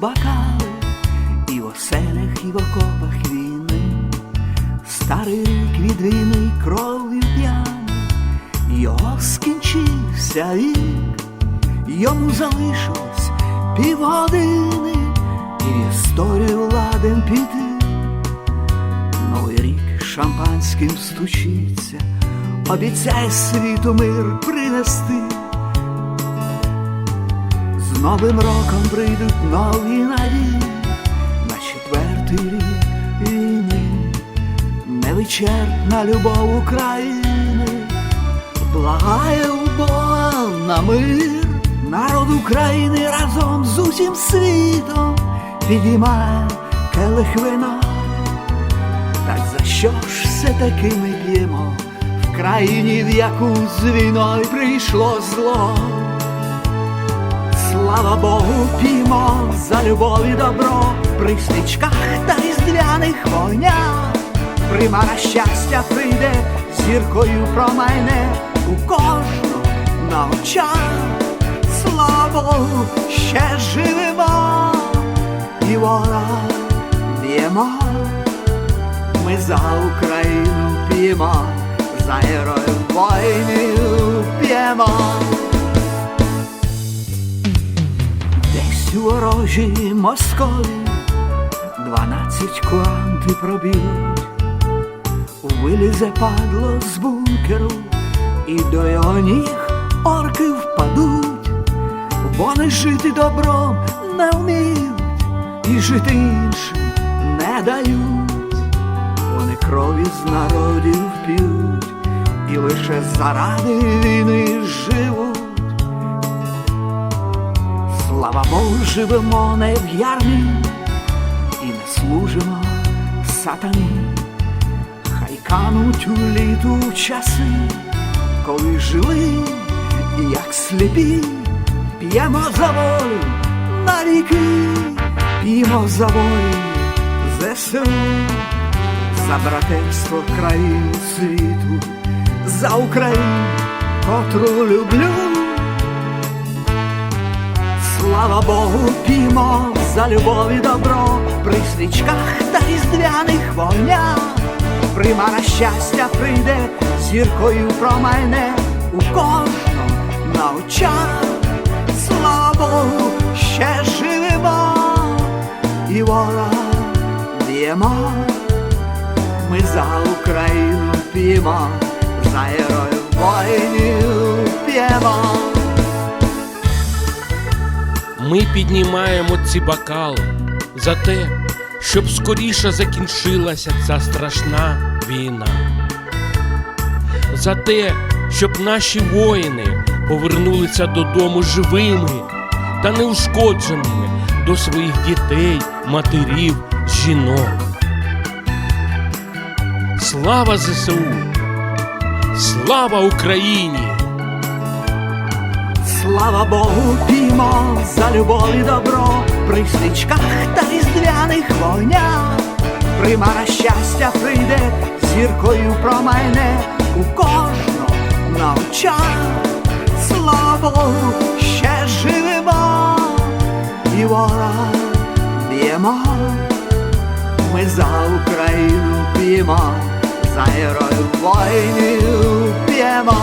бокали, і в оселях, і в окопах війни, старий рік від війни кров'ю п'яний, його скінчився вік, йому залишилось півгодини, і в історію ладен піти. Новий рік шампанським стучиться, обіцяє світу мир принести. Новим роком прийдуть нові надії на четвертий рік війни, невичерпна любов України, благає у Бога на мир, народ України разом з усім світом підіймає келих. Так за що ж все таки ми п'ємо в країні, в яку з війною прийшло зло? Слава Богу, п'ємо за любов і добро при свічках та різдвяних вогнях. Примара щастя прийде зіркою промайне у кожну на очах. Слава Богу, ще живемо і ворога б'ємо. Ми за Україну п'ємо, за героїв воїнів п'ємо. У ворожій Москові дванадцять куранти проб'ють, вилізе падло з бункеру, і до його ніг орки впадуть, бо не жити добром не вміють, і жити іншим не дають. Вони крові з народів п'ють, і лише заради війни живуть. Слава Богу, живемо не в ярмі і не служимо сатані. Хай кануть у літу часи, коли жили, як сліпі, п'ємо за на віки, п'ємо за волю ЗСУ, за братерство країн світу, за Україну, котру люблю. Слава Богу, п'ємо за любов і добро при свічках та різдвяних вогнях. Примара щастя прийде зіркою промайне у кожного на очах. Слава Богу, ще живемо і ворога б'ємо. Ми за Україну п'ємо, за героїв воїнів п'ємо. Ми піднімаємо ці бокали за те, щоб скоріше закінчилася ця страшна війна. За те, щоб наші воїни повернулися додому живими та неушкодженими до своїх дітей, матерів, жінок. Слава ЗСУ! Слава Україні! Слава Богу, піймо за любов і добро при свічках та різдвяних вогнях. Примара щастя прийде зіркою промайне у кожного на очах. Слава Богу, ще живемо і ворога б'ємо. Ми за Україну п'ємо, за героїв воїнів п'ємо.